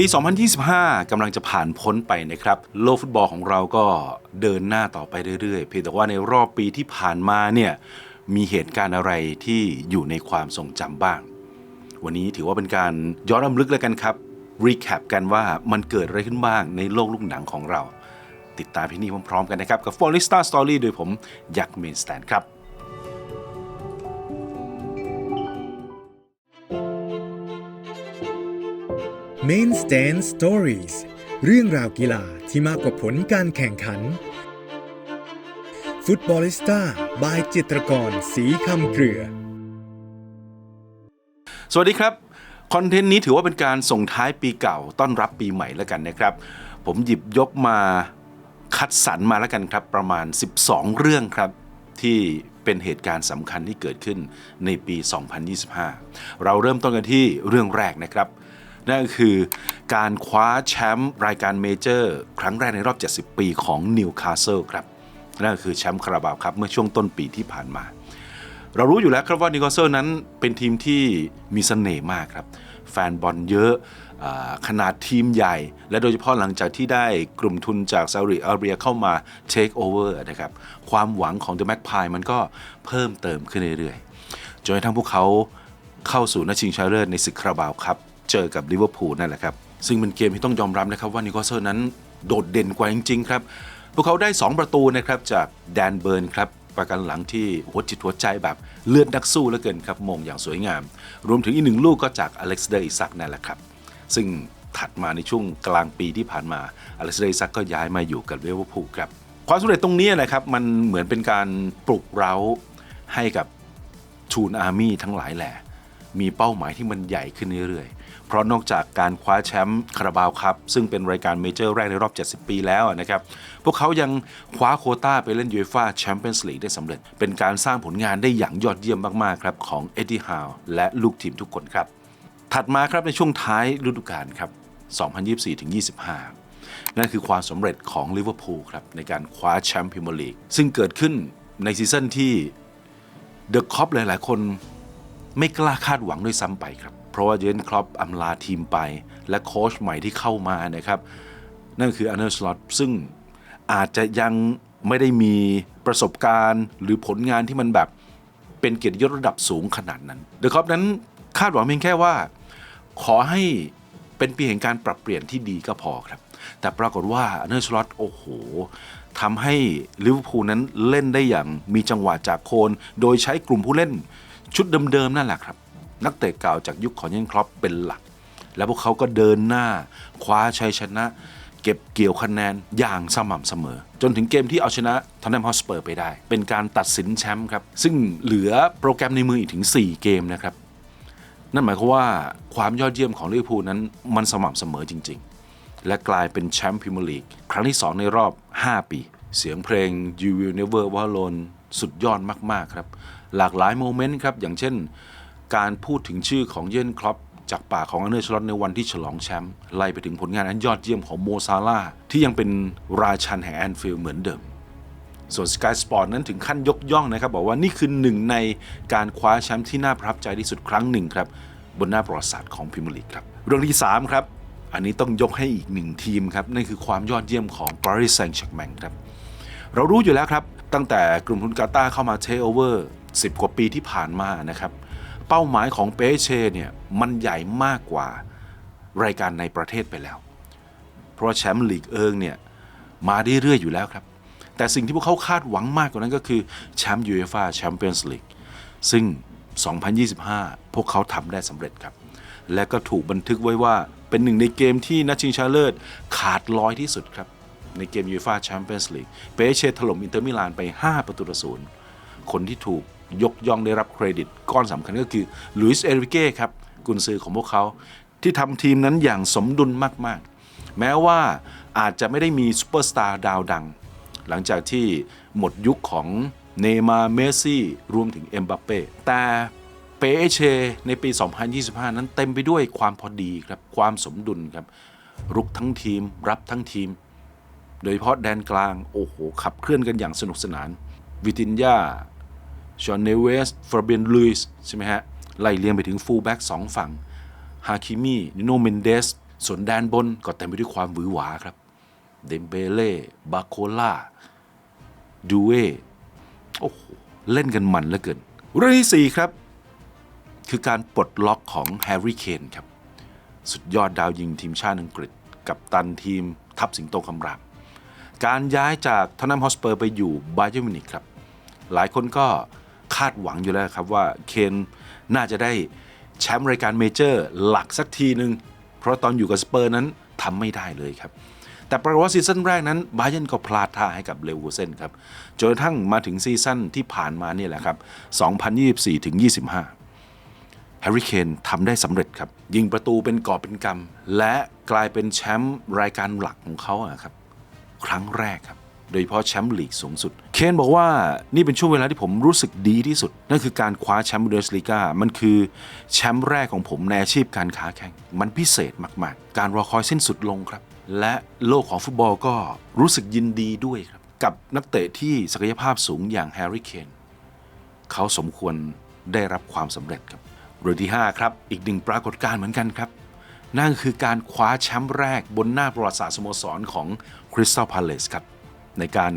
ปี 2025กำลังจะผ่านพ้นไปนะครับ โลกฟุตบอลของเราก็เดินหน้าต่อไปเรื่อยๆ เพียงแต่ว่าในรอบปีที่ผ่านมาเนี่ยมีเหตุการณ์อะไรที่อยู่ในความทรงจำบ้าง วันนี้ถือว่าเป็นการย้อนรำลึกแล้วกันครับรีแคปกันว่ามันเกิดอะไรขึ้นบ้างในโลกลูกหนังของเรา ติดตามที่นี่พร้อมๆกันนะครับ กับ f o r e s t a r Story โดยผมยักษ์เมนสแตนครับ Main Stand Stories เรื่องราวกีฬาที่มากกว่าผลการแข่งขัน ฟุตบอลิสต้าบายจิตรกรสีคำเกลือ สวัสดีครับ คอนเทนต์นี้ถือว่าเป็นการส่งท้ายปีเก่าต้อนรับปีใหม่แล้วกันนะครับ ผมหยิบยกมาคัดสรรมาแล้วกันครับ ประมาณ 12 เรื่องครับที่เป็นเหตุการณ์สำคัญที่เกิดขึ้นในปี 2025 เราเริ่มต้นกันที่เรื่องแรกนะครับ นั่นก็คือการคว้าแชมป์รายการเมเจอร์ครั้งแรกในรอบ 70 ปีของนิวคาสเซิลครับ นั่นก็คือแชมป์คาราบาวครับเมื่อช่วงต้นปีที่ผ่านมา เรารู้อยู่แล้วครับว่านิวคาสเซิลนั้นเป็นทีมที่มีเสน่ห์มากครับ แฟนบอลเยอะขนาดทีมใหญ่ และโดยเฉพาะหลังจากที่ได้กลุ่มทุนจากซาอุดิอาระเบียเข้ามาเทคโอเวอร์นะครับ ความหวังของเดอะแม็กพายมันก็เพิ่มเติมขึ้นเรื่อยๆจนกระทั่งพวกเขาเข้าสู่นัดชิงชนะเลิศในศึกคาราบาวครับ เจอกับลิเวอร์พูลนั่นแหละครับ ซึ่งเป็นเกมที่ต้องยอมรับนะครับว่านิวคเซิลนั้นโดดเด่นกว่าจริงๆครับ พวกเขาได้ 2 ประตูนะครับจากแดนเบิร์นครับประกันหลังที่หัวจิตหัวใจแบบเลือดนักสู้เหลือเกินครับมงอย่างสวยงาม รวมถึงอีกหนึ่งลูกก็จากอเล็กซ์เดอร์อิซักนั่นแหละครับ ซึ่งถัดมาในช่วงกลางปีที่ผ่านมาอเล็กซ์เดอร์อิซักก็ย้ายมาอยู่กับลิเวอร์พูลครับความสำเร็จตรงนี้นะครับมันเหมือนเป็นการปลุกเร้าให้กับทูนอาร์มี่ทั้งหลายแหละ มีเป้าหมายที่มันใหญ่ขึ้นเรื่อยๆ เพราะนอกจากการคว้าแชมป์คาราบาวครับ ซึ่งเป็นรายการเมเจอร์แรกในรอบ 70 ปีแล้วนะครับ พวกเขายังคว้าโคต้าไปเล่นยูเอฟ่าแชมเปี้ยนส์ลีกได้สำเร็จ เป็นการสร้างผลงานได้อย่างยอดเยี่ยมมากๆครับของเอ็ดดี้ฮาวและลูกทีมทุกคนครับ ถัดมาครับในช่วงท้ายฤดูกาลครับ 2024-25นั่นคือความสำเร็จของลิเวอร์พูลครับในการคว้าแชมป์พรีเมียร์ลีกซึ่งเกิดขึ้นในซีซั่นที่เดอะคอปหลาย ๆ คน ไม่กล้าคาดหวังด้วยซ้ำไปครับ เพราะว่าเยนครอปอำลาทีมไป และโค้ชใหม่ที่เข้ามานะครับ นั่นคืออันเดอร์สลอตซึ่งอาจจะยังไม่ได้มีประสบการณ์หรือผลงานที่มันแบบเป็นเกียรติยศระดับสูงขนาดนั้นเดอะคอปนั้นคาดหวังเพียงแค่ว่า ขอให้เป็นปีแห่งการปรับเปลี่ยนที่ดีก็พอครับ แต่ปรากฏว่าเนอร์สลอตโอ้โหทำให้ลิเวอร์พูลนั้นเล่นได้อย่างมีจังหวะจากโคน โดยใช้กลุ่มผู้เล่น ชุดเดิมๆนั่นแหละครับ นักเตะเก่าจากยุคของเยนครอปเป็นหลัก แล้วพวกเขาก็เดินหน้า คว้าชัยชนะ เก็บเกี่ยวคะแนนอย่างสม่ำเสมอ จนถึงเกมที่เอาชนะทอนแนมฮอสเปอร์ไปได้ เป็นการตัดสินแชมป์ครับ ซึ่งเหลือโปรแกรมในมืออีกถึง 4 เกมนะครับ นั่นหมายความว่าความยอดเยี่ยมของลิเวอร์พูลนั้นมันสม่ำเสมอจริง ๆ และกลายเป็นแชมป์พรีเมียร์ลีกครั้งที่ 2 ในรอบ 5 ปี เสียงเพลง You Will Never Walk Alone สุดยอดมากๆครับ หลากหลายโมเมนต์ครับ อย่างเช่น การพูดถึงชื่อของเยนครอปจากปากของอันเนอร์ชลอตในวันที่ฉลองแชมป์ไล่ไปถึงผลงานอันยอดเยี่ยมของโมซาลาที่ยังเป็นราชันแห่งแอนฟิลด์เหมือนเดิม ส่วน Sky Sport นั้นถึงขั้นยกย่องนะครับ บอกว่านี่คือหนึ่งในการคว้าแชมป์ที่น่าประทับใจที่สุดครั้งหนึ่งครับ บนหน้าประวัติศาสตร์ของพรีเมียร์ลีกครับเรื่องที่3ครับอันนี้ต้องยกให้อีกหนึ่งทีมครับนั่นคือความยอดเยี่ยมของ Paris Saint-Germain ครับเรารู้อยู่แล้วครับ ตั้งแต่กลุ่มทุนกาตาเข้ามาเทโอเวอร์ 10 กว่าปีที่ผ่านมานะครับ เป้าหมายของเปเช่เนี่ยมันใหญ่มากกว่ารายการในประเทศไปแล้ว เพราะแชมป์ลีกเอิงเนี่ยมาได้เรื่อยอยู่แล้วครับ แต่สิ่งที่พวกเขาคาดหวังมากกว่านั้นก็คือแชมป์ยูเอฟ่าแชมเปี้ยนส์ลีกซึ่ง 2025 พวกเขาทำได้สำเร็จครับ และก็ถูกบันทึกไว้ว่าเป็นหนึ่งในเกมที่นัดชิงชนะเลิศขาดลอยที่สุดครับ ในเกมยูฟ่าแชมเปี้ยนส์ลีกเปเช่ถล่มอินเตอร์มิลานไป 5 ประตูต่อศูนย์คนที่ถูก ยกย่องได้รับเครดิต ก้อนสำคัญก็คือลุยส์เอริเก้ครับกุนซือของพวกเขาที่ทำทีมนั้นอย่างสมดุลมากๆ แม้ว่าอาจจะไม่ได้มีซูเปอร์สตาร์ดาวดัง หลังจากที่หมดยุคของเนย์มาเมสซี่ รวมถึงเอ็มบัปเป้แต่เปเชในปี 2025 นั้นเต็มไปด้วยความพอดีครับความสมดุลครับ รุกทั้งทีมรับทั้งทีม โดยเฉพาะแดนกลาง โอ้โห ขับเคลื่อนกันอย่างสนุกสนาน วิตินยา ชอนเนเวสฟาเบียนลุยส์ใช่ไหมฮะ ไล่เลียงไปถึงฟูลแบ็กสองฝั่ง ฮาคิมีนิโนเมนเดส ส่วนแดนบนก็เต็มไปด้วยความหวือหวาครับ เดมเบเล่ บาโคล่า ดูเอโอ้โห เล่นกันมันเหลือเกิน เรื่องที่4ครับ คือการปลดล็อกของแฮร์รี่เคนครับ สุดยอดดาวยิงทีมชาติอังกฤษ กับตันทีมทัพสิงโตคำรามการย้ายจากทนนัมฮอสเปอร์ไปอยู่บาเยอร์มิวนิกครับ หลายคนก็ คาดหวังอยู่แล้วครับว่าเคนน่าจะได้แชมป์รายการเมเจอร์หลักสักทีหนึ่งเพราะตอนอยู่กับสเปอร์นั้นทำไม่ได้เลยครับ แต่ปรากฏว่าซีซั่นแรกนั้นบาเยร์นก็พลาดท่าให้กับเลเวอร์เซนครับจนกระทั่งมาถึงซีซั่นที่ผ่านมาเนี่ยแหละครับ 2024ถึง25 แฮร์รี่เคนทำได้สำเร็จครับ ยิงประตูเป็นกอบเป็นกำและกลายเป็นแชมป์รายการหลักของเขาครับ ครั้งแรกครับ โดยเฉพาะแชมป์ลีกสูงสุด เคนบอกว่านี่เป็นช่วงเวลาที่ผมรู้สึกดีที่สุด นั่นคือการคว้าแชมป์บูเดสลีกามันคือแชมป์แรกของผมในอาชีพการค้าแข่ง มันพิเศษมาก ๆ การรอคอยสิ้นสุดลงครับ และโลกของฟุตบอลก็รู้สึกยินดีด้วยครับ กับนักเตะที่ศักยภาพสูงอย่างแฮร์รี่เคนเขาสมควรได้รับความสำเร็จครับเรื่องที่5ครับอีกหนึ่งปรากฏการณ์เหมือนกันครับนั่นคือการคว้าแชมป์แรกบนหน้าประวัติศาสตร์สโมสรของคริสตัลพาเลสครับ ในการ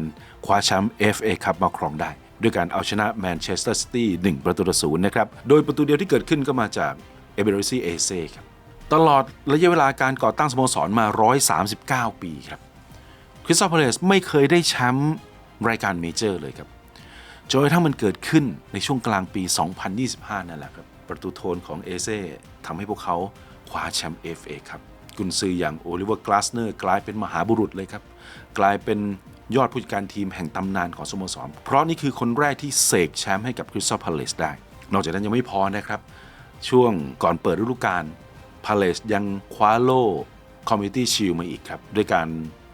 คว้าแชมป์ FA ครับมาครองได้ ด้วยการเอาชนะแมนเชสเตอร์ซิตี้1ประตูต่อศูนย์นะครับ โดยประตูเดียวที่เกิดขึ้นก็มาจากเอเบริซีเอเซครับ ตลอดระยะเวลาการก่อตั้งสโมสรมา 139 ปีครับคริสตัลพาเลสไม่เคยได้แชมป์รายการเมเจอร์เลยครับจนกระทั่งมันเกิดขึ้นในช่วงกลางปี 2025 นั่นแหละครับ ประตูโทนของเอเซ่ทำให้พวกเขาคว้าแชมป์ FA ครับ กุนซืออย่างโอลิเวอร์กลาสเนอร์กลายเป็นมหาบุรุษเลยครับ กลายเป็น ยอดผู้จัดการทีมแห่งตำนานของสโมสร เพราะนี่คือคนแรกที่เสกแชมป์ให้กับคริสตัลพาเลสได้ นอกจากนั้นยังไม่พอนะครับ ช่วงก่อนเปิดฤดูกาลพาเลสยังคว้าโล่คอมมิตี้ชิลมาอีกครับ ด้วยการ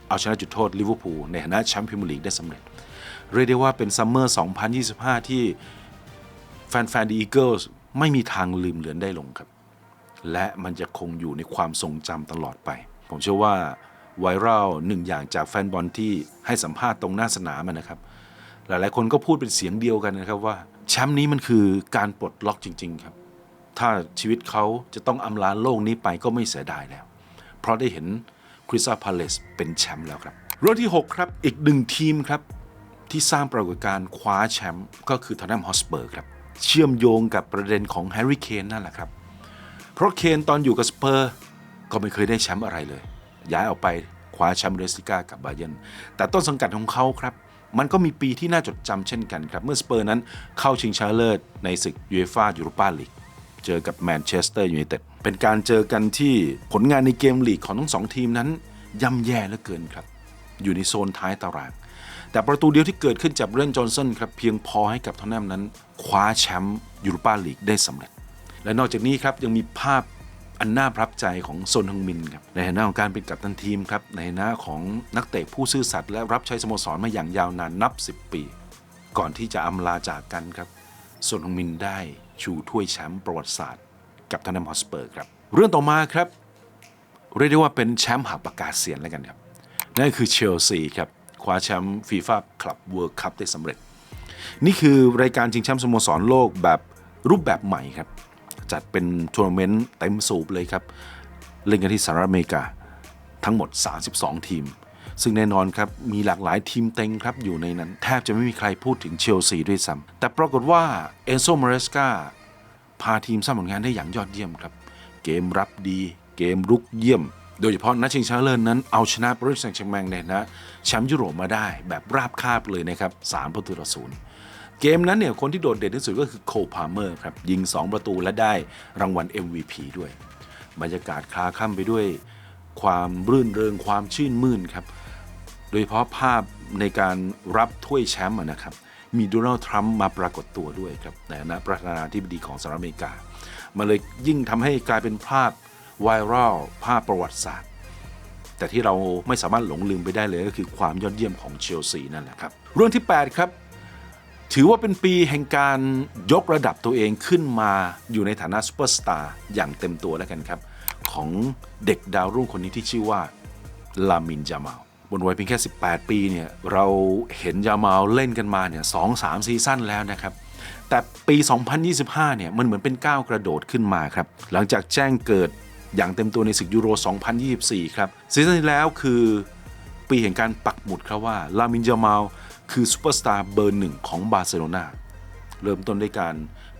เอาชนะจุดโทษลิเวอร์พูลในฐานะแชมป์พรีเมียร์ลีกได้สำเร็จ เรียกได้ว่าเป็นซัมเมอร์ 2025 ที่แฟนๆดีอีเกิลส์ไม่มีทางลืมเลือนได้ลงครับ และมันจะคงอยู่ในความทรงจำตลอดไป ผมเชื่อว่า ไวรัลหนึ่งอย่างจากแฟนบอลที่ให้สัมภาษณ์ตรงหน้าสนามนะครับ หลายๆ คนก็พูดเป็นเสียงเดียวกันนะครับว่าแชมป์นี้มันคือการปลดล็อกจริง ๆ ครับ ถ้าชีวิตเขาจะต้องอำลาโลกนี้ไปก็ไม่เสียดายแล้ว เพราะได้เห็นคริสตัลพาเลสเป็นแชมป์แล้วครับเรื่องที่ 6 ครับอีกหนึ่งทีมครับ ที่สร้างปรากฏการณ์คว้าแชมป์ก็คือทอนนัมฮอสเปอร์ครับ เชื่อมโยงกับประเด็นของแฮร์รี่เคนนั่นแหละครับ เพราะเคนตอนอยู่กับสเปอร์ก็ไม่เคยได้แชมป์อะไรเลย ย้ายออกไปคว้าแชมป์เดสติก้ากับบาเยร์นแต่ต้นสังกัดของเขาครับ มันก็มีปีที่น่าจดจำเช่นกันครับ เมื่อสเปอร์นั้นเข้าชิงชนะเลิศในศึกยูเอฟ่ายูโรปาลีกเจอกับแมนเชสเตอร์ยูไนเต็ดเป็นการเจอกันที่ผลงานในเกมลีกของทั้งสองทีมนั้นย่ำแย่เหลือเกินครับ อยู่ในโซนท้ายตาราง แต่ประตูเดียวที่เกิดขึ้นจากเรนจอห์นสันครับเพียงพอให้กับทอนแนมนั้น คว้าแชมป์ยูโรปาลีกได้สำเร็จ และนอกจากนี้ครับยังมีภาพ อันน่าประทับใจของโซนฮึงมินครับในฐานะของการเป็นกัปตันทีมครับในฐานะของนักเตะผู้ซื่อสัตย์และรับใช้สโมสรมาอย่างยาวนานนับ 10 ปี ก่อนที่จะอำลาจากกันครับโซนฮึงมินได้ชูถ้วยแชมป์ประวัติศาสตร์ กับทนแนมฮอสเปอร์ครับเรื่องต่อมาครับเรียกได้ว่าเป็นแชมป์หักปากกาเสียนแล้วกันครับนั่นคือเชลซีครับคว้าแชมป์ฟีฟ่าคลับเวิร์ d คัพได้สำเร็จ นี่คือรายการชิงแชมป์สโมสรโลกแบบรูปแบบใหม่ครับ จัดเป็นทัวร์นาเมนต์เต็มสูบเลยครับ เล่นกันที่สหรัฐอเมริกาทั้งหมด 32 ทีม ซึ่งแน่นอนครับ มีหลากหลายทีมเต็งครับ อยู่ในนั้น แทบจะไม่มีใครพูดถึงเชลซีด้วยซ้ำแต่ปรากฏว่าเอนโซมาเรสกาพาทีมสร้างผลงานได้อย่างยอดเยี่ยมครับ เกมรับดี เกมรุกเยี่ยม โดยเฉพาะนัดชิงชนะเลิศนั้นเอาชนะปารีสแซงต์แชร์แมงในฐานะแชมป์ยุโรปมาได้แบบราบคาบเลยนะครับ3ประตูต่อศูนย์ เกมนั้นเนี่ยคนที่โดดเด่นที่สุดก็คือโคพาเมอร์ครับยิง 2 ประตูและได้รางวัล MVP ด้วย บรรยากาศคลาคล่ำไปด้วยความรื่นเริงความชื่นมื่นครับ โดยเฉพาะภาพในการรับถ้วยแชมป์นะครับ มีโดนัลด์ทรัมป์มาปรากฏตัวด้วยครับในฐานะประธานาธิบดีของสหรัฐอเมริกา มันเลยยิ่งทำให้กลายเป็นภาพไวรัลภาพประวัติศาสตร์แต่ที่เราไม่สามารถหลงลืมไปได้เลยก็คือความยอดเยี่ยมของเชลซีนั่นแหละครับ เรื่องที่ 8 ครับ ถือว่าเป็นปีแห่งการยกระดับตัวเองขึ้นมาอยู่ในฐานะซูเปอร์สตาร์อย่างเต็มตัวแล้วกันครับ ของเด็กดาวรุ่งคนนี้ที่ชื่อว่าลามินจามาลบนวัยเพียงแค่ 18 ปีเนี่ยเราเห็นยามาลเล่นกันมาเนี่ยสองสามซีซั่นแล้วนะครับ แต่ปี 2025 เนี่ยมันเหมือนเป็นก้าวกระโดดขึ้นมาครับ หลังจากแจ้งเกิดอย่างเต็มตัวในศึกยูโร 2024 ครับซีซั่นที่แล้วคือปีแห่งการปักหมุดครับว่าลามินยามาล คือซูเปอร์สตาร์เบอร์หนึ่งของบาร์เซโลนาเริ่มต้นด้วยการ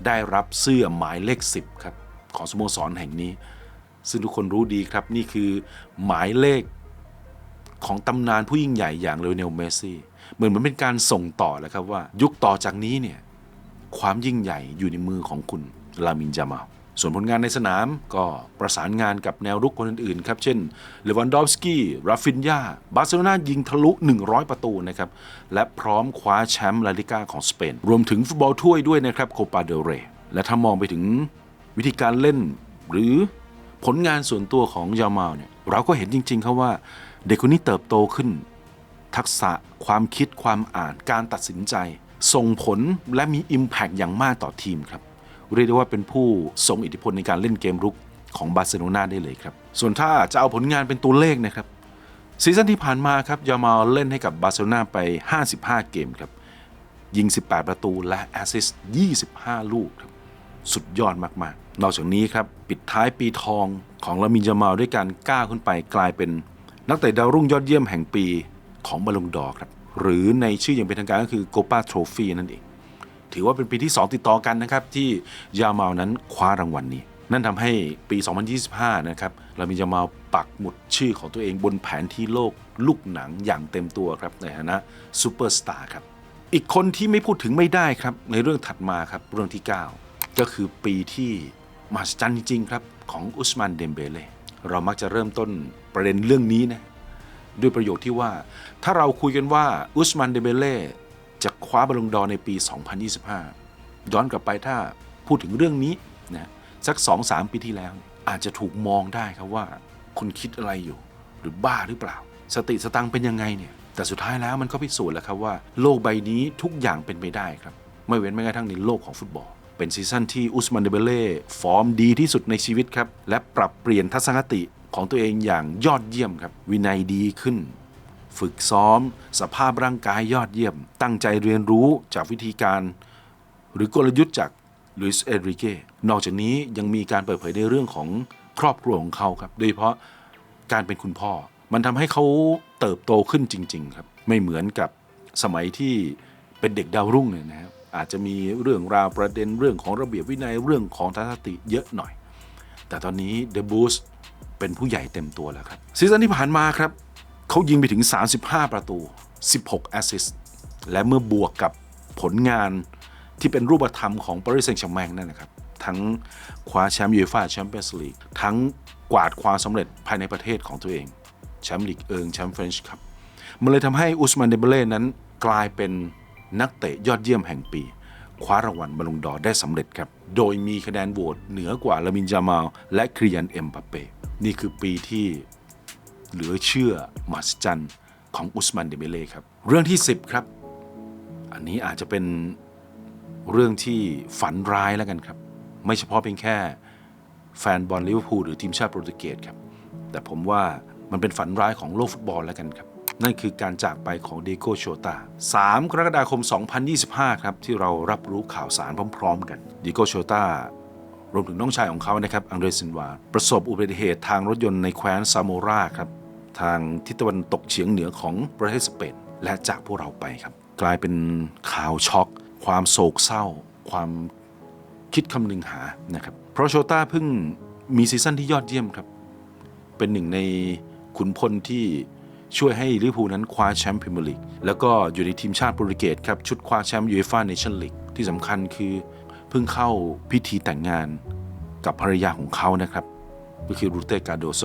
ได้รับเสื้อหมายเลข 10 ครับ ของสโมสรแห่งนี้ ซึ่งทุกคนรู้ดีครับนี่คือหมายเลขของตำนานผู้ยิ่งใหญ่อย่างเลโอเนลเมสซี่เหมือนมันเป็นการส่งต่อแหล้วครับว่า ยุคต่อจากนี้เนี่ยความยิ่งใหญ่อยู่ในมือของคุณลามินจามาล ส่วนผลงานในสนามก็ประสานงานกับแนวรุกคนอื่นๆครับเช่นเลวันดอฟสกี้ราฟินยาบาร์เซโลนายิงทะลุ 100 ประตูนะครับและพร้อมคว้าแชมป์ลาลิก้าของสเปน รวมถึงฟุตบอลถ้วยด้วยนะครับโคปาเดเรและถ้ามองไปถึงวิธีการเล่นหรือผลงานส่วนตัวของยามาลเนี่ยเราก็เห็นจริงๆครับว่าเด็กคนนี้เติบโตขึ้น ทักษะความคิดความอ่านการตัดสินใจ ส่งผลและมี Impact อย่างมากต่อทีมครับ เรียกได้ว่าเป็นผู้ทรงอิทธิพลในการเล่นเกมรุกของบาร์เซโลนาได้เลยครับ ส่วนถ้าจะเอาผลงานเป็นตัวเลขนะครับซีซั่นที่ผ่านมาครับยามาเล่นให้กับบาร์เซโลนาไป 55 เกมครับยิง 18 ประตูและแอสซิสต์25 ลูกครับสุดยอดมากๆ นอกจากนี้ครับปิดท้ายปีทองของลามินยามาด้วยการก้าวขึ้นไปกลายเป็นนักเตะดาวรุ่งยอดเยี่ยมแห่งปีของบอลลงดอครับหรือในชื่ออย่างเป็นทางการก็คือโกปาโทรฟีนั่นเอง ถือว่าเป็นปีที่ 2 ติดต่อกันนะครับที่ยามานั้นคว้ารางวัลนี้ นั่นทำให้ปี 2025 นะครับลามินยามาปักหมุดชื่อของตัวเองบนแผนที่โลกลูกหนังอย่างเต็มตัวครับในฐานะซูเปอร์สตาร์ครับอีกคนที่ไม่พูดถึงไม่ได้ครับในเรื่องถัดมาครับเรื่องที่ 9 ก็คือปีที่มหัศจรรย์จริงๆครับของอุสมานเดมเบเล่เรามักจะเริ่มต้นประเด็นเรื่องนี้นะด้วยประโยคที่ว่า ถ้าเราคุยกันว่าอุสมานเดมเบเล่ จะคว้าบอลลงดอในปี 2025 ย้อนกลับไปถ้าพูดถึงเรื่องนี้นะสัก 2-3 ปีที่แล้ว อาจจะถูกมองได้ครับว่า คุณคิดอะไรอยู่ หรือบ้าหรือเปล่า สติสตังเป็นยังไงเนี่ยแต่สุดท้ายแล้วมันก็พิสูจน์แล้วครับว่า โลกใบนี้ทุกอย่างเป็นไปได้ครับ ไม่เว้นแม้กระทั่งในโลกของฟุตบอล เป็นซีซั่นที่อุสมันเดเบเล่ฟอร์มดีที่สุดในชีวิตครับ และปรับเปลี่ยนทัศนคติของตัวเองอย่างยอดเยี่ยมครับ วินัยดีขึ้น ฝึกซ้อม สภาพร่างกายยอดเยี่ยม ตั้งใจเรียนรู้จากวิธีการ หรือกลยุทธ์จากลุยส์เอริเก้นอกจากนี้ยังมีการเปิดเผยในเรื่องของครอบครัวของเขาครับ โดยเฉพาะการเป็นคุณพ่อ มันทำให้เขาเติบโตขึ้นจริง ๆ ครับ ไม่เหมือนกับสมัยที่เป็นเด็กดาวรุ่งเนี่ยนะครับอาจจะมีเรื่องราวประเด็นเรื่องของระเบียบวินัยเรื่องของทัศนคติเยอะหน่อย แต่ตอนนี้เดบูสเป็นผู้ใหญ่เต็มตัวแล้วครับซีซั่นที่ผ่านมาครับ เขายิงไปถึง 35 ประตู 16 แอสซิสต์ และเมื่อบวกกับผลงานที่เป็นรูปธรรมของปารีสแซงต์แชร์แมงนั่นนะครับ ทั้งคว้าแชมป์ยูฟ่าแชมเปี้ยนส์ลีก ทั้งกวาดความสำเร็จภายในประเทศของตัวเอง แชมป์ลีกเอิง แชมป์เฟรนช์คัพมันเลยทำให้อุสมานเดเบเล่นั้นกลายเป็นนักเตะยอดเยี่ยมแห่งปี คว้ารางวัลบอลลงดอร์ได้สำเร็จครับ โดยมีคะแนนโหวตเหนือกว่าลามินจามาลและคริยันเอ็มบัปเป้ นี่คือปีที่ เหลือเชื่อมหัศจรรย์ของอุสมันเดเบเล่ครับ เรื่องที่ 10 ครับ อันนี้อาจจะเป็นเรื่องที่ฝันร้ายแล้วกันครับ ไม่เฉพาะเพียงแค่แฟนบอลลิเวอร์พูลหรือทีมชาติโปรตุเกสครับ แต่ผมว่ามันเป็นฝันร้ายของโลกฟุตบอลแล้วกันครับ นั่นคือการจากไปของเดโกโชตา 3 กรกฎาคม 2025 ครับ ที่เรารับรู้ข่าวสารพร้อม ๆ กันเดโกโชตารวมถึงน้องชายของเขานะครับ อังเดรซินวา ประสบอุบัติเหตุทางรถยนต์ในแคว้นซาโมราครับ ทางทิศตะวันตกเฉียงเหนือของประเทศสเปนและจากพวกเราไปครับ กลายเป็นข่าวช็อก ความโศกเศร้า ความคิดคำนึงหานะครับ เพราะโชต้าเพิ่งมีซีซั่นที่ยอดเยี่ยมครับ เป็นหนึ่งในขุนพลที่ช่วยให้ลิเวอร์พูลนั้นคว้าแชมป์พรีเมียร์ลีกแล้วก็อยู่ในทีมชาติโปรตุเกสครับ ชุดคว้าแชมป์ยูเอฟ่าเนชั่นลีกที่สำคัญคือเพิ่งเข้าพิธีแต่งงานกับภรรยาของเขานะครับ ก็คือรูเต้กาโดโซ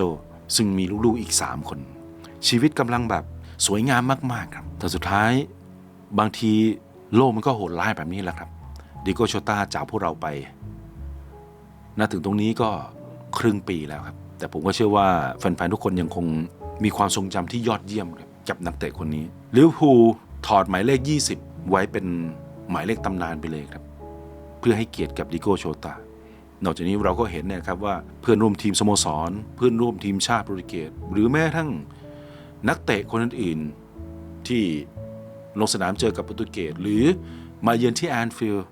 ซึ่งมีลูกๆอีก 3 คน ชีวิตกำลังแบบสวยงามมากๆครับ แต่สุดท้ายบางทีโลกมันก็โหดร้ายแบบนี้แหละครับดิโกโชต้าจากพวกเราไปน่าถึงตรงนี้ก็ครึ่งปีแล้วครับ แต่ผมก็เชื่อว่าแฟนๆทุกคนยังคงมีความทรงจำที่ยอดเยี่ยมครับกับนักเตะคนนี้ลิเวอร์พูลถอดหมายเลข 20 ไว้เป็นหมายเลขตำนานไปเลยครับ เพื่อให้เกียรติกับดิโกโชตา นอกจากนี้เราก็เห็นนี่ยครับว่าเพื่อนร่วมทีมสโมสร เพื่อนร่วมทีมชาติโปรตุเกสหรือแม้กระทั่งนักเตะคนอื่นๆที่ลงสนามเจอกับโปรตุเกสหรือมาเยือนที่แอนฟิลด์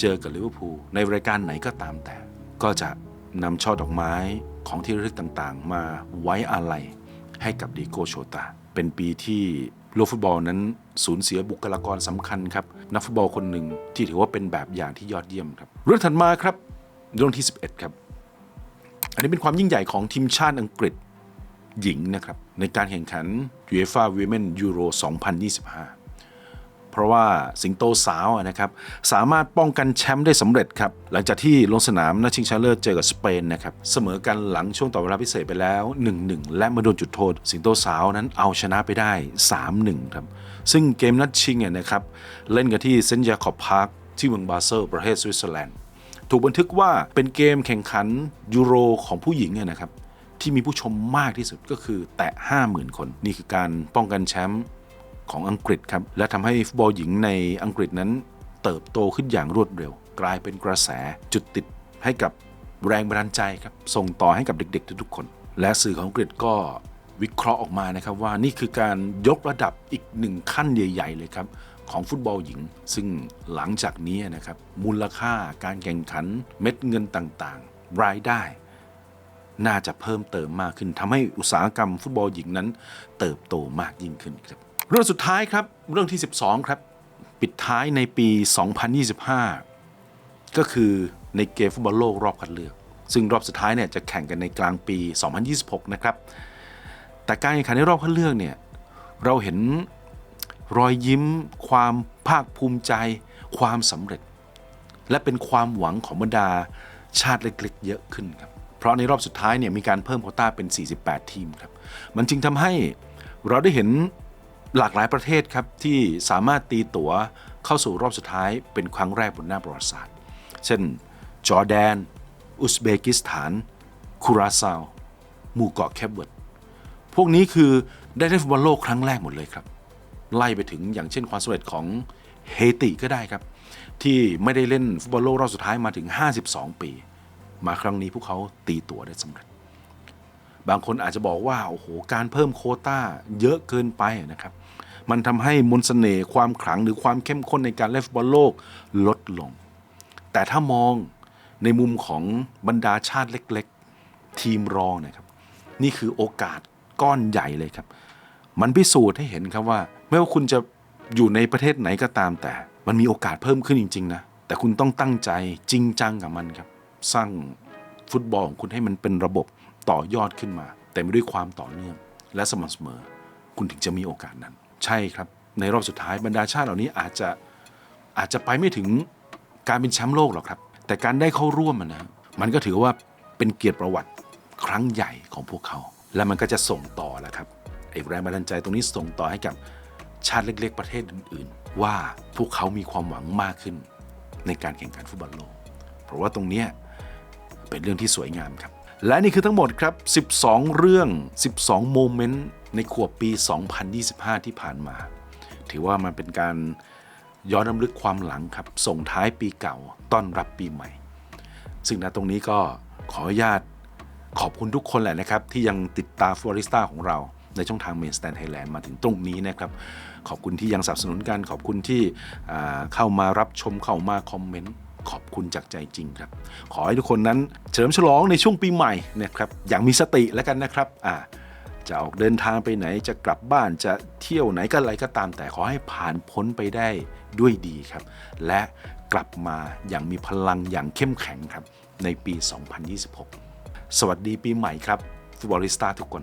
เจอกับลิเวอร์พูลในรายการไหนก็ตามแต่ ก็จะนำช่อดอกไม้ของที่ระลึกต่างๆ มาไว้อาลัยให้กับดีโกโชตา เป็นปีที่โลกฟุตบอลนั้นสูญเสียบุคลากรสำคัญครับ นักฟุตบอลคนหนึ่งที่ถือว่าเป็นแบบอย่างที่ยอดเยี่ยมครับ เรื่องถัดมาครับ เรื่องที่ 11 ครับ อันนี้เป็นความยิ่งใหญ่ของทีมชาติอังกฤษหญิงนะครับ ในการแข่งขัน UEFA Women Euro 2025 เพราะว่าสิงโตสาวนะครับ สามารถป้องกันแชมป์ได้สำเร็จครับ หลังจากที่ลงสนามนัดชิงชนะเลิศเจอกับสเปนนะครับ เสมอกันหลังช่วงต่อเวลาพิเศษไปแล้ว 1-1 และมาโดนจุดโทษ สิงโตสาวนั้นเอาชนะไปได้ 3-1 ครับ ซึ่งเกมนัดชิงเนี่ยนะครับ เล่นกันที่เซนต์ยาคอบพาร์คที่เมืองบาเซลประเทศสวิตเซอร์แลนด์ ถูกบันทึกว่าเป็นเกมแข่งขันยูโรของผู้หญิงเนี่ยนะครับที่มีผู้ชมมากที่สุดก็คือแตะ 50,000 คน นี่คือการป้องกันแชมป์ของอังกฤษครับ และทำให้ฟุตบอลหญิงในอังกฤษนั้น เติบโตขึ้นอย่างรวดเร็ว กลายเป็นกระแสจุดติดให้กับแรงบันดาลใจครับส่งต่อให้กับเด็กๆทุกๆคน และสื่อของอังกฤษก็วิเคราะห์ออกมานะครับว่านี่คือการยกระดับอีกหนึ่งขั้นใหญ่ ๆ เลยครับ ของฟุตบอลหญิง ซึ่งหลังจากนี้นะครับ มูลค่าการแข่งขันเม็ดเงินต่างๆ รายได้ น่าจะเพิ่มเติมมากขึ้นทำให้อุตสาหกรรมฟุตบอลหญิงนั้น เติบโตมากยิ่งขึ้นครับ เรื่องสุดท้ายครับเรื่องที่ 12 ครับ ปิดท้ายในปี 2025 ก็คือในเกมฟุตบอลโลกรอบคัดเลือก ซึ่งรอบสุดท้ายเนี่ยจะแข่งกันในกลางปี 2026 นะครับแต่การแข่งขันในรอบคัดเลือกเนี่ยเราเห็น รอยยิ้ม ความภาคภูมิใจ ความสำเร็จ และเป็นความหวังของบรรดาชาติเล็กๆเยอะขึ้นครับ เพราะในรอบสุดท้ายเนี่ยมีการเพิ่มโคต้าเป็น 48 ทีมครับ มันจึงทำให้เราได้เห็นหลากหลายประเทศครับที่สามารถตีตั๋วเข้าสู่รอบสุดท้ายเป็นครั้งแรกบนหน้าประวัติศาสตร์ เช่น จอร์แดน อุซเบกิสถาน คูราซาว หมู่เกาะแคปเวิร์ด พวกนี้คือได้เล่นฟุตบอลโลกครั้งแรกหมดเลยครับ ไล่ไปถึงอย่างเช่นความสำเร็จของเฮติก็ได้ครับ ที่ไม่ได้เล่นฟุตบอลโลกรอบสุดท้ายมาถึง 52 ปี มาครั้งนี้พวกเขาตีตั๋วได้สำเร็จ บางคนอาจจะบอกว่าโอ้โหการเพิ่มโคต้าเยอะเกินไปนะครับ มันทำให้มนต์เสน่ห์ความขลังหรือความเข้มข้นในการเล่นฟุตบอลโลกลดลง แต่ถ้ามองในมุมของบรรดาชาติเล็ก ๆ ทีมรองนะครับ นี่คือโอกาสก้อนใหญ่เลยครับ มันพิสูจน์ให้เห็นครับว่า ไม่ว่าคุณจะอยู่ในประเทศไหนก็ตามแต่ มันมีโอกาสเพิ่มขึ้นจริง ๆ นะ แต่คุณต้องตั้งใจจริงจังกับมันครับ สร้างฟุตบอลของคุณให้มันเป็นระบบต่อยอดขึ้นมา แต่ไม่ด้วยความต่อเนื่อง และสม่ำเสมอ คุณถึงจะมีโอกาสนั้น ใช่ครับ ในรอบสุดท้ายบรรดาชาติเหล่านี้อาจจะอาจจะไปไม่ถึงการเป็นแชมป์โลกหรอกครับ แต่การได้เข้าร่วมนนะมันก็ถือว่าเป็นเกียรติประวัติครั้งใหญ่ของพวกเขา และมันก็จะส่งต่อแหละครับไอ้แรงบันดาลใจตรงนี้ส่งต่อให้กับ ชาติเล็ก ๆ ประเทศอื่น ๆ ว่าพวกเขามีความหวังมากขึ้นในการแข่งขันฟุตบอลโลก เพราะว่าตรงนี้เป็นเรื่องที่สวยงามครับ และนี่คือทั้งหมดครับ 12 เรื่อง 12 โมเมนต์ในขวบปี 2025 ที่ผ่านมา ถือว่ามันเป็นการย้อนรำลึกความหลังครับ ส่งท้ายปีเก่าต้อนรับปีใหม่ ซึ่งณตรงนี้ก็ขออนุญาตขอบคุณทุกคนแหละนะครับ ที่ยังติดตามฟลอริสตาของเรา ในช่องทาง Main Stand Thailand มาถึงตรงนี้นะครับ ขอบคุณที่ยังสนับสนุนกัน ขอบคุณที่เข้ามารับชมเข้ามาคอมเมนต์ขอบคุณจากใจจริงครับ ขอให้ทุกคนนั้นเฉลิมฉลองในช่วงปีใหม่นะครับอย่างมีสติแล้วกันนะครับอ่าจะออกเดินทางไปไหนจะกลับบ้านจะเที่ยวไหนก็อะไรก็ตาม แต่ขอให้ผ่านพ้นไปได้ด้วยดีครับ และกลับมาอย่างมีพลังอย่างเข้มแข็งครับ ในปี 2026 สวัสดีปีใหม่ครับฟุตบอลิสตาทุกคน